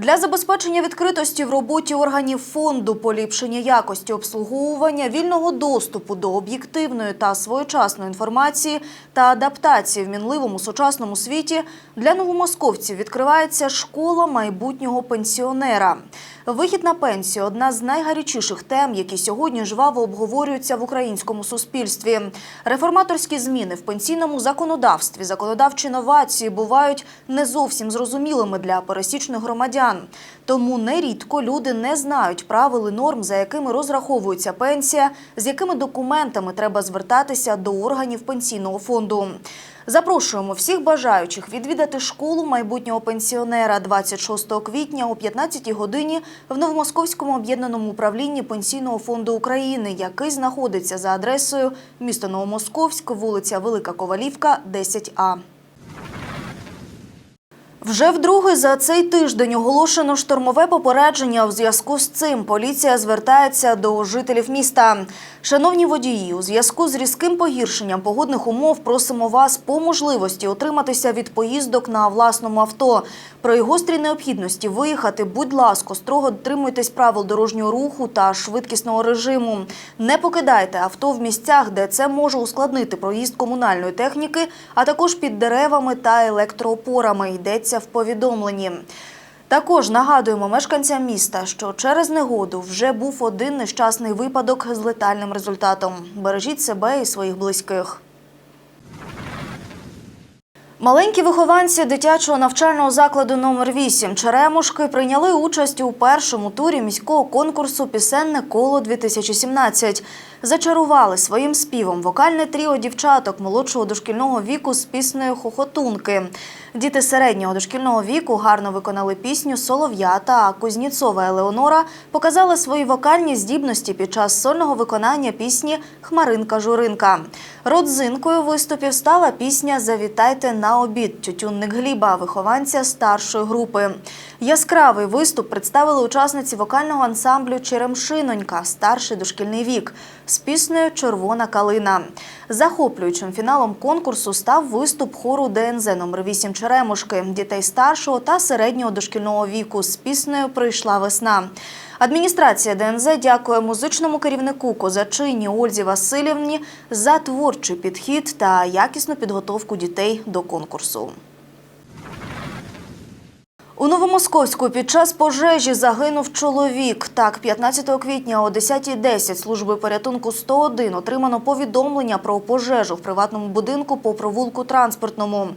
Для забезпечення відкритості в роботі органів фонду, поліпшення якості обслуговування, вільного доступу до об'єктивної та своєчасної інформації та адаптації в мінливому сучасному світі для новомосковців відкривається школа майбутнього пенсіонера. Вихід на пенсію одна з найгарячіших тем, які сьогодні жваво обговорюються в українському суспільстві. Реформаторські зміни в пенсійному законодавстві, законодавчі новації бувають не зовсім зрозумілими для пересічних громадян. Тому нерідко люди не знають правил і норм, за якими розраховується пенсія, з якими документами треба звертатися до органів пенсійного фонду. Запрошуємо всіх бажаючих відвідати школу майбутнього пенсіонера 26 квітня о 15 годині в Новомосковському об'єднаному управлінні Пенсійного фонду України, який знаходиться за адресою місто Новомосковськ, вулиця Велика Ковалівка, 10А. Вже вдруге за цей тиждень оголошено штормове попередження. У зв'язку з цим поліція звертається до жителів міста. Шановні водії, у зв'язку з різким погіршенням погодних умов просимо вас по можливості отриматися від поїздок на власному авто. При гострій необхідності виїхати, будь ласка, строго дотримуйтесь правил дорожнього руху та швидкісного режиму. Не покидайте авто в місцях, де це може ускладнити проїзд комунальної техніки, а також під деревами та електроопорами. Йдеться в повідомленні. Також нагадуємо мешканцям міста, що через негоду вже був один нещасний випадок з летальним результатом. Бережіть себе і своїх близьких. Маленькі вихованці дитячого навчального закладу номер 8 Черемушки прийняли участь у першому турі міського конкурсу Пісенне коло 2017 Зачарували своїм співом вокальне тріо дівчаток молодшого дошкільного віку з піснею Хохотунки. Діти середнього дошкільного віку гарно виконали пісню Солов'ята, а Кузніцова Елеонора показала свої вокальні здібності під час сольного виконання пісні Хмаринка Журинка. Родзинкою виступів стала пісня Завітайте на обід тютюнник Гліба, вихованця старшої групи. Яскравий виступ представили учасниці вокального ансамблю Черемшинонька, старший дошкільний вік, з піснею Червона калина. Захоплюючим фіналом конкурсу став виступ хору ДНЗ номер 8 Черемушки, дітей старшого та середнього дошкільного віку з піснею Прийшла весна. Адміністрація ДНЗ дякує музичному керівнику Козачині Ользі Васильівні за творчий підхід та якісну підготовку дітей до конкурсу. У Новомосковську під час пожежі загинув чоловік. Так, 15 квітня о 10.10 служби порятунку 101 отримано повідомлення про пожежу в приватному будинку по провулку транспортному.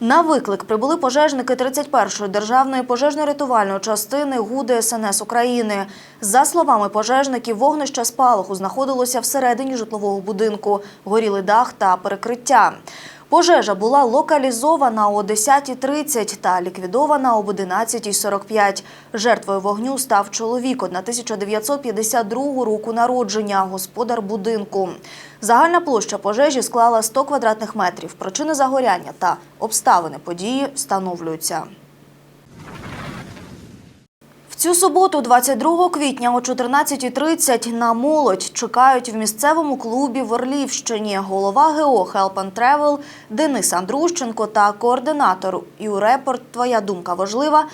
На виклик прибули пожежники 31-ї державної пожежно-рятувальної частини ГУ ДСНС України. За словами пожежників, вогнище спалаху знаходилося всередині житлового будинку. Горіли дах та перекриття. Пожежа була локалізована о 10.30 та ліквідована об 11.45. Жертвою вогню став чоловік 1952 року народження, господар будинку. Загальна площа пожежі склала 100 квадратних метрів. Причини загоряння та обставини події встановлюються. Цю суботу, 22 квітня о 14.30 на молодь чекають в місцевому клубі в Орлівщині голова ГО Help and Travel Денис Андрущенко та координатор «Юрепорт. Твоя думка важлива»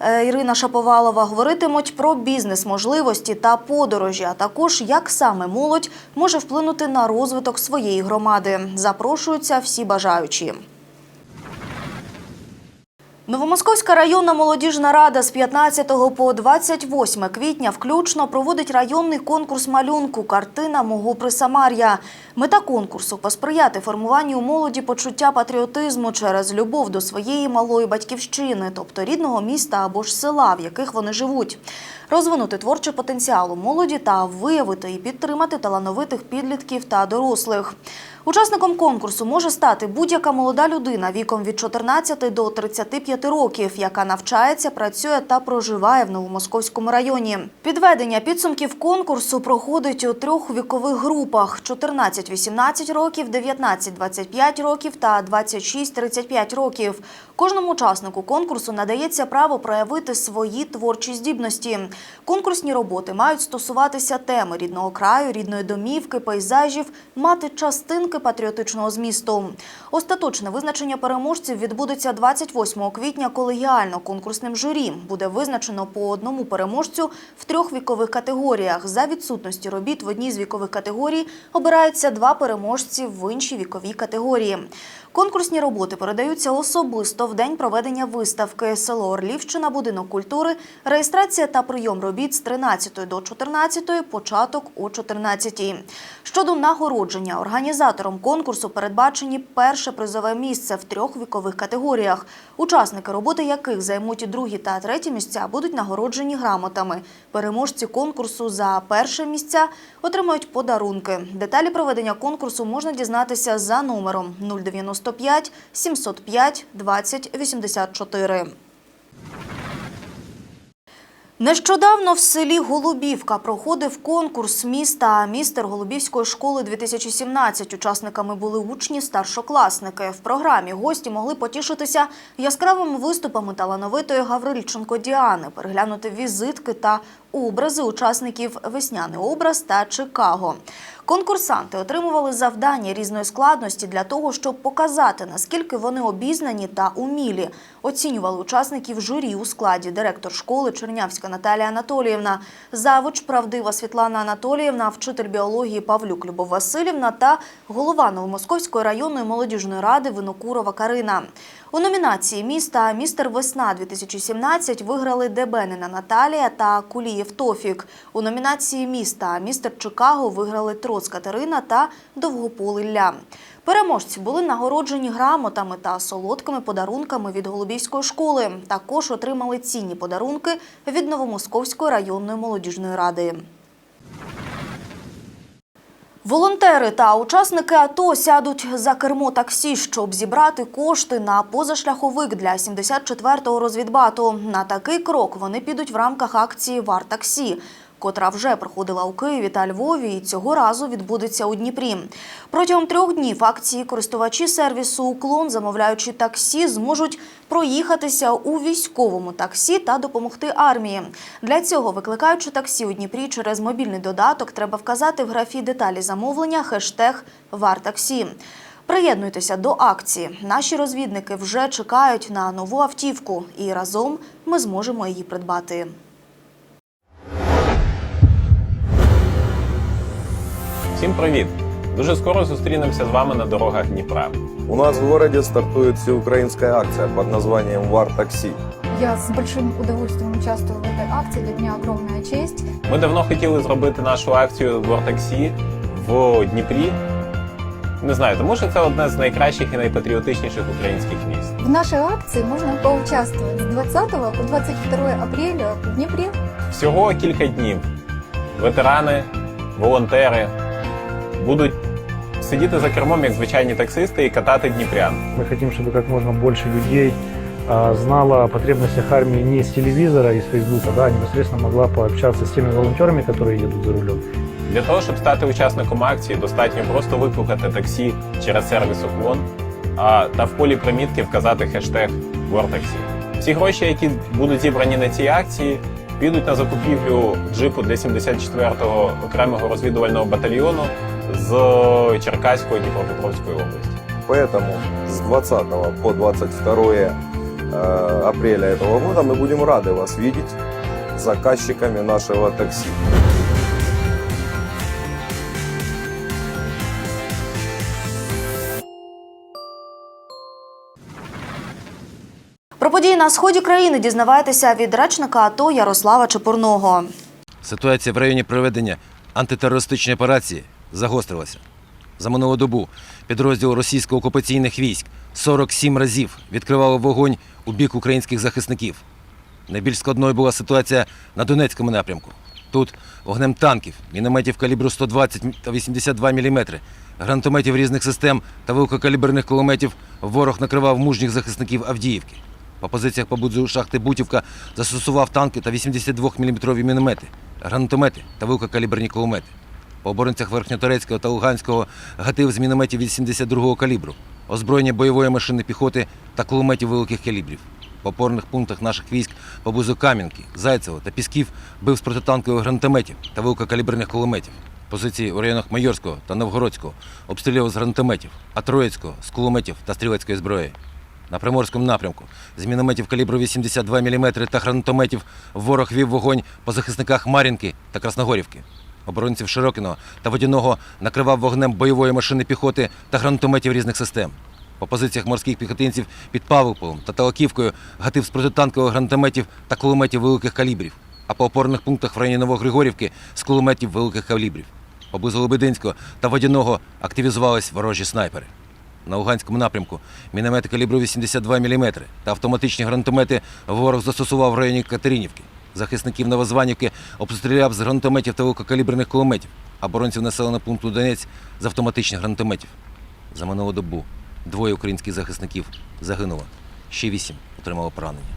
е, Ірина Шаповалова говоритимуть про бізнес-можливості та подорожі, а також як саме молодь може вплинути на розвиток своєї громади. Запрошуються всі бажаючі. Новомосковська районна молодіжна рада з 15 по 28 квітня включно проводить районний конкурс малюнку Картина мого присамар'я. Мета конкурсу посприяти формуванню у молоді почуття патріотизму через любов до своєї малої батьківщини, тобто рідного міста або ж села, в яких вони живуть. Розвинути творчий потенціал у молоді та виявити і підтримати талановитих підлітків та дорослих. Учасником конкурсу може стати будь-яка молода людина віком від 14 до 35 років, яка навчається, працює та проживає в Новомосковському районі. Підведення підсумків конкурсу проходить у трьох вікових групах: 14-18 років, 19-25 років та 26-35 років. Кожному учаснику конкурсу надається право проявити свої творчі здібності. Конкурсні роботи мають стосуватися теми рідного краю, рідної домівки, пейзажів, мати частинки патріотичного змісту. Остаточне визначення переможців відбудеться 28 квітня колегіально конкурсним журі. Буде визначено по одному переможцю в трьох вікових категоріях. За відсутності робіт в одній з вікових категорій обираються два переможці в іншій віковій категорії. Конкурсні роботи передаються особисто в день проведення виставки село Орлівщина, будинок культури, реєстрація та прийом робіт з 13 до 14, початок о 14. Щодо нагородження, організатором конкурсу передбачені перше призове місце в трьох вікових категоріях, учасники роботи яких займуть другі та треті місця будуть нагороджені грамотами. Переможці конкурсу за перше місця отримають подарунки. Деталі проведення конкурсу можна дізнатися за номером 095 705 20 84. Нещодавно в селі Голубівка проходив конкурс міста містер Голубівської школи 2017. Учасниками були учні, старшокласники. В програмі гості могли потішитися яскравими виступами талановитої Гаврильченко Діани, переглянути візитки та образи учасників весняний образ та Чикаго. Конкурсанти отримували завдання різної складності для того, щоб показати, наскільки вони обізнані та умілі. Оцінювали учасників журі у складі директор школи Чернявська Наталія Анатоліївна, завуч правдива Світлана Анатоліївна, вчитель біології Павлюк Любов Васильівна та голова Новомосковської районної молодіжної ради Винокурова Карина. У номінації міста Містер Весна 2017 виграли Дебенина Наталія та Кулієв Тофік. У номінації міста Містер Чикаго виграли Троц Катерина та Довгополи Ля. Переможці були нагороджені грамотами та солодкими подарунками від Голубівської школи. Також отримали цінні подарунки від Новомосковської районної молодіжної ради. Волонтери та учасники АТО сядуть за кермо таксі, щоб зібрати кошти на позашляховик для 74-го розвідбату. На такий крок вони підуть в рамках акції Вар таксі. Котра вже проходила у Києві та Львові, і цього разу відбудеться у Дніпрі. Протягом трьох днів акції користувачі сервісу Уклон, замовляючи таксі, зможуть проїхатися у військовому таксі та допомогти армії. Для цього, викликаючи таксі у Дніпрі через мобільний додаток, треба вказати в графі деталі замовлення хештег «Вартаксі». Приєднуйтеся до акції. Наші розвідники вже чекають на нову автівку, і разом ми зможемо її придбати. Всім привіт! Дуже скоро зустрінемося з вами на дорогах Дніпра. У нас в городе стартует всеукраинская акция под названием «Вар такси». Я с большим удовольствием участвую в этой акции. Для меня огромная честь. Ми давно хотіли зробити нашу акцію Вортаксі в Дніпрі. Не знаю, тому що це одне з найкращих і найпатріотичніших українських міст. В нашей акции можно поучаствовать с 20 по 22 апреля в Днепре. Всього кілька днів. Ветерани, волонтери будуть сидіти за кермом як звичайні таксисти і катати дніпрян. Мы хотим, чтобы как можно больше людей а, знало о потребностях армии не с телевизора и с Фейсбука, да, а непосредственно могла пообщаться с теми волонтерами, которые едут за рулем. Для того, щоб стати учасником акції, достатньо просто викликати таксі через сервіс Уклон а, та в полі примітки вказати хештег Вортаксі. Всі гроші, які будуть зібрані на цій акції, підуть на закупівлю джипу для 74-го окремого розвідувального батальйону з Черкаської Дніпропетровської області. Поэтому с 20 по 22 э, апреля этого года мы будем рады вас видеть заказчиками нашего такси. Про події на сході країни дізнавайтеся від речника АТО Ярослава Чепурного. Ситуація в районі проведення антитерористичної операції загострилася. За минулу добу підрозділ російсько-окупаційних військ 47 разів відкривали вогонь у бік українських захисників. Найбільш складною була ситуація на Донецькому напрямку. Тут вогнем танків, мінометів калібру 120 та 82 мм, гранатометів різних систем та великокаліберних кулеметів ворог накривав мужніх захисників Авдіївки. По позиціях поблизу шахти Бутівка застосував танки та 82-мм міномети, гранатомети та великокаліберні кулемети. По оборонцях Верхньоторецького та Луганського гатив з мінометів 82-го калібру, озброєння бойової машини піхоти та кулеметів великих калібрів. По опорних пунктах наших військ поблизу Кам'янки, Зайцева та Пісків бив з протитанкових гранатометів та великокаліберних кулеметів. Позиції у районах Майорського та Новгородського обстрілював з гранатометів, а Троїцького з кулеметів та стрілецької зброї. На Приморському напрямку з мінометів калібру 82 мм та гранатометів ворог вів вогонь по захисниках Мар'їнки та Красногорівки. Оборонців Широкіного та Водяного накривав вогнем бойової машини піхоти та гранатометів різних систем. По позиціях морських піхотинців під Павловполем та Талаківкою гатив з протитанкових гранатометів та кулеметів великих калібрів, а по опорних пунктах в районі Новогригорівки з кулеметів великих калібрів. Поблизу Лебединського та Водяного активізувались ворожі снайпери. На Луганському напрямку міномети калібру 82 мм та автоматичні гранатомети ворог застосував в районі Катеринівки. Захисників Новозванівки обстріляв з гранатометів та великокаліберних кулеметів, а боронців населеного пункту Донець з автоматичних гранатометів. За минулу добу двоє українських захисників загинуло, ще вісім отримало поранення.